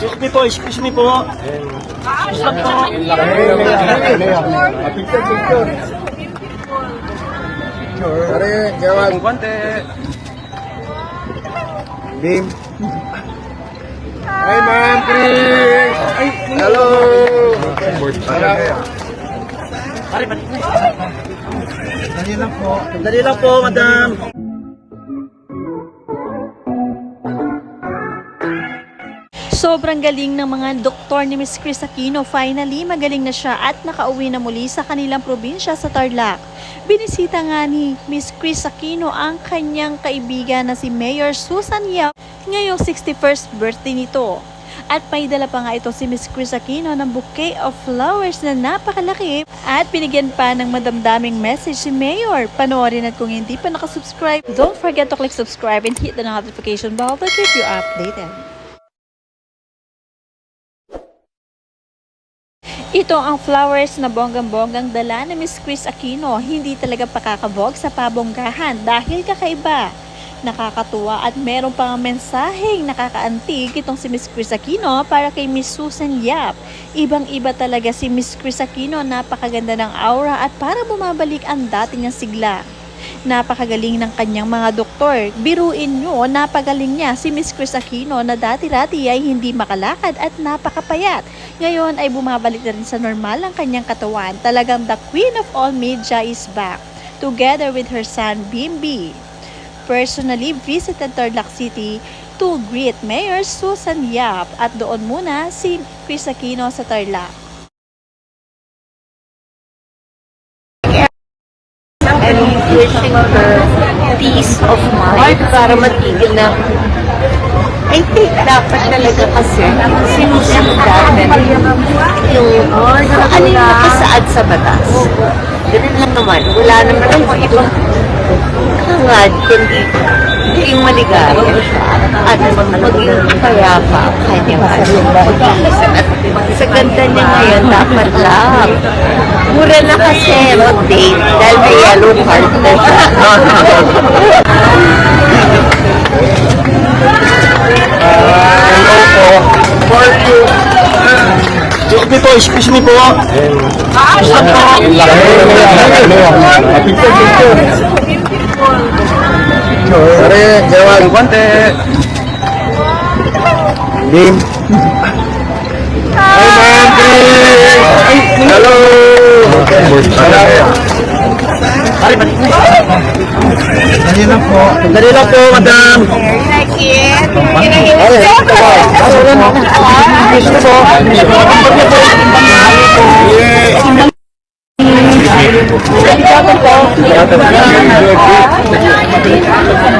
Excuse me po, excuse me po. Excuse lang po. Pare, jawan. Bim. Hi, Ma'am Chris. Hello. Pare. Dali lang po. Dali lang po, madam. Sobrang galing ng mga doktor ni Miss Chris Aquino. Finally, magaling na siya at nakauwi na muli sa kanilang probinsya sa Tarlac. Binisita nga ni Miss Chris Aquino ang kanyang kaibigan na si Mayor Susan Yap ngayong 61st birthday nito. At may dala pa nga ito si Miss Chris Aquino ng bouquet of flowers na napakalaki at binigyan pa ng madamdaming message si Mayor. Panoorin at kung hindi pa nakasubscribe, don't forget to click subscribe and hit the notification bell to keep you updated. Ito ang flowers na bonggang-bonggang dala ni Miss Chris Aquino. Hindi talaga pakakabog sa pabonggahan dahil kakaiba. Nakakatuwa at meron pang mensaheng nakakaantig itong si Miss Chris Aquino para kay Miss Susan Yap. Ibang-iba talaga si Miss Chris Aquino, napakaganda ng aura at para bumabalik ang dati niyang sigla. Napakagaling ng kanyang mga doktor. Biruin nyo, napagaling niya si Miss Chris Aquino na dati-dati ay hindi makalakad at napakapayat. Ngayon ay bumabalik na rin sa normal ang kanyang katawan. Talagang the queen of all media is back, together with her son Bimbi. Personally visited Tarlac City to greet Mayor Susan Yap at doon muna si Chris Aquino sa Tarlac. Wishing her peace of mind para matigil na I think dapat talaga kasi sinusundan yung kung ano yung nakasaad sa batas. Ganun lang naman. Wala naman akong ibang hangad kundi yung maligaya at maging payapa pag-iisip. At sa ganda niya ngayon, dapat lang. Mura na kasi mag-date dahil may yellow card na siya. Hello po. For you. Excuse me po, excuse me po. Picture, picture. Jawan. Bim. Hi, Ma'am Chris. Hello. Dali lang po. Dali lang po, madam. Hello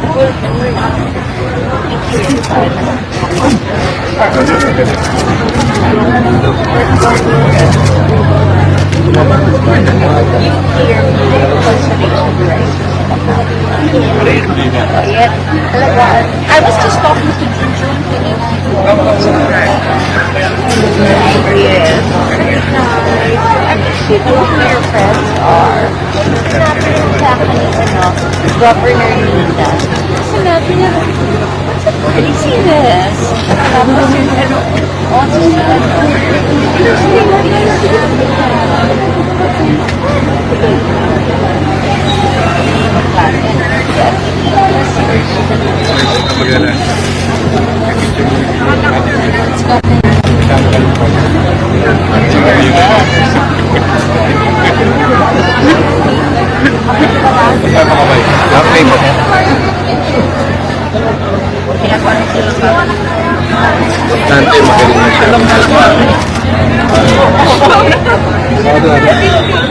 Good morning. Kasi medyo yung Tuloy, alas 6. Gusto ko rin magtanim mo. Gusto ko magtanim. Kasi, I was just talking to Junjun. Yes. Actually, know who your friends are. Sinabi rin sa akin ni ano, Governor Nita. What's the craziness? Tapos yung ano, also sa ano, Okay po. Bastante magaling na siya.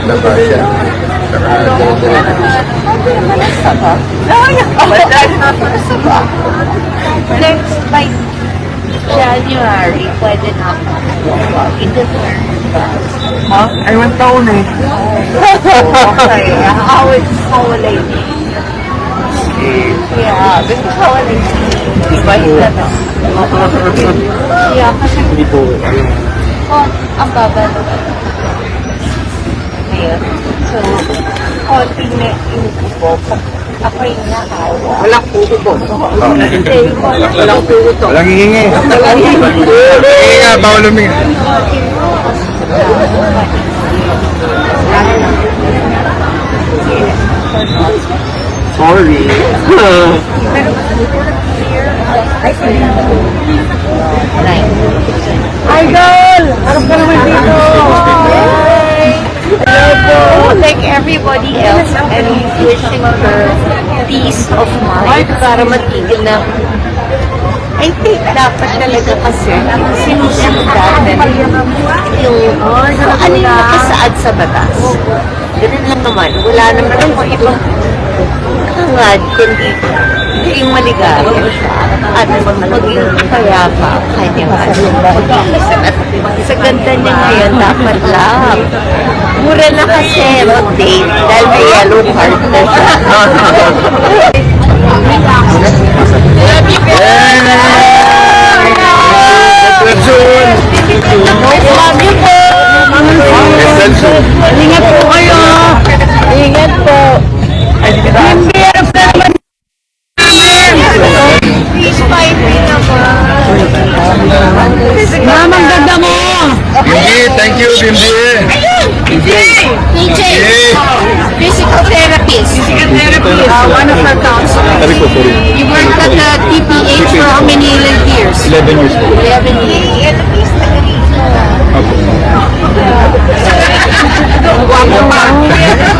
Laba siya. Saka dire-dire. Next by January, pwede na ako. Ito Ha? Ay, one taon eh. Okay, how is holiday? Yeah, gusto ko holiday. Diba ito na? Yeah, kasi Hindi po. oh, ang baba na. Ngayon. So, konti na inuubo. Ako yung nakawa. Walang po. Hindi, Walang puso to. Walang hihingi. Walang hihingi nga, bawal humingi. Sorry. Idol! Harap ka naman dito! Hello! Like everybody else, and wishing her peace of mind para matigil na I think dapat talaga kasi sinusunod natin yung kung ano yung nakasaad sa batas. Ganun lang naman. Wala naman akong ibang hangad kundi maging maligaya at maging payapa ang kanyang. At sa ganda niya ngayon, dapat lang. Mura na kasi mag-date dahil may yellow card na siya. Ingat po thank you, Bimbi! PJ! Physical therapist. Physical therapist. Uh, one of our counselors. Sabi ko, sorry. You worked at the TPH for how many years? 11 years po. 11 years. Ang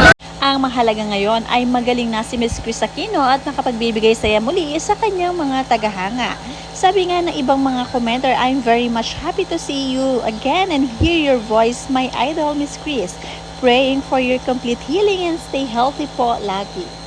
mahalaga ngayon ay magaling na si Miss Chris Aquino at nakapagbibigay saya muli sa kanyang mga tagahanga. Sabi nga ng ibang mga commenter, I'm very much happy to see you again and hear your voice, my idol Miss Chris. Praying for your complete healing and stay healthy po lagi.